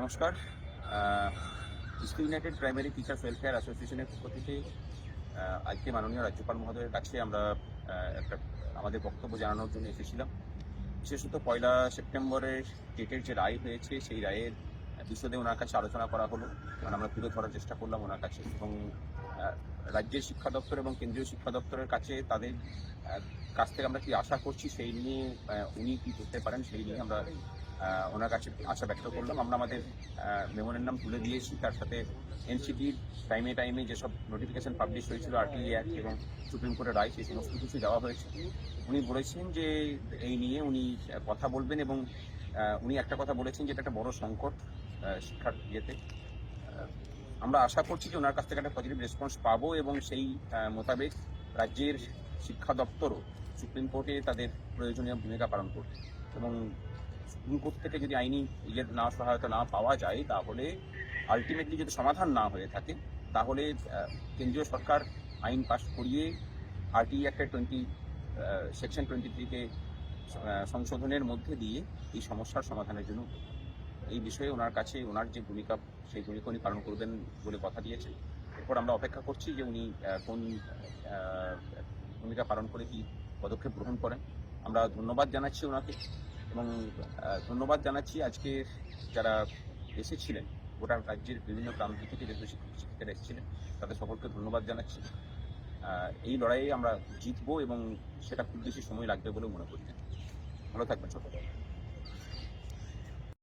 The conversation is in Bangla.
নমস্কার। School united primary teachers welfare অ্যাসোসিয়েশনের পক্ষ থেকে আজকে মাননীয় রাজ্যপাল মহোদয়ের কাছে আমরা একটা, আমাদের বক্তব্য জানানোর জন্য এসেছিলাম। বিশেষত পয়লা সেপ্টেম্বরের ডেটের যে রায় হয়েছে, সেই রায়ের বিশদে ওনার কাছে আলোচনা করা হলো। মানে আমরা তুলে ধরার চেষ্টা করলাম ওনার কাছে। এবং রাজ্যের শিক্ষা দপ্তর এবং কেন্দ্রীয় শিক্ষা দপ্তরের কাছে তাদের কাছ থেকে আমরা কি আশা করছি সেই নিয়ে উনি কি করতে পারেন সেই নিয়ে আমরা ওনার কাছে আশা ব্যক্ত করলাম। আমরা আমাদের মেমোরেন্ডাম তুলে দিয়েছি। তার সাথে এনসিটির টাইমে টাইমে যেসব নোটিফিকেশন পাবলিশ হয়েছিল আরটিআই অ্যাক্ট এবং সুপ্রিম কোর্টের রায়, সেই সমস্ত কিছু দেওয়া হয়েছে। উনি বলেছেন যে এই নিয়ে উনি কথা বলবেন এবং উনি একটা কথা বলেছেন যে এটা একটা বড় সংকট শিক্ষার ইয়েতে। আমরা আশা করছি যে ওনার কাছ থেকে একটা পজিটিভ রেসপন্স পাবো এবং সেই মোতাবেক রাজ্যের শিক্ষা দপ্তরও সুপ্রিম কোর্টে তাদের প্রয়োজনীয় ভূমিকা পালন করবে। এবং সুপ্রিম কোর্ট থেকে যদি আইনি ইয়ের না, সহায়তা না পাওয়া যায়, তাহলে আলটিমেটলি যদি সমাধান না হয়ে থাকে, তাহলে কেন্দ্রীয় সরকার আইন পাশ করিয়ে আরটি একটা টোয়েন্টি সেকশন টোয়েন্টি থ্রিকে সংশোধনের মধ্যে দিয়ে এই সমস্যার সমাধানের জন্য এই বিষয়ে ওনার কাছে, ওনার যে ভূমিকা, সেই ভূমিকা উনি পালন করবেন বলে কথা দিয়েছে এরপর আমরা অপেক্ষা করছি যে উনি কোন ভূমিকা পালন করে কি পদক্ষেপ গ্রহণ করেন। আমরা ধন্যবাদ জানাচ্ছি ওনাকে এবং ধন্যবাদ জানাচ্ছি আজকে যারা এসেছিলেন, গোটা রাজ্যের বিভিন্ন প্রান্ত থেকে যেহেতু শিক্ষক শিক্ষিকারা এসেছিলেন, তাদের সকলকে ধন্যবাদ জানাচ্ছি। এই লড়াইয়ে আমরা জিতবো এবং সেটা খুব বেশি সময় লাগবে বলে মনে করি। ভালো থাকবেন সকলে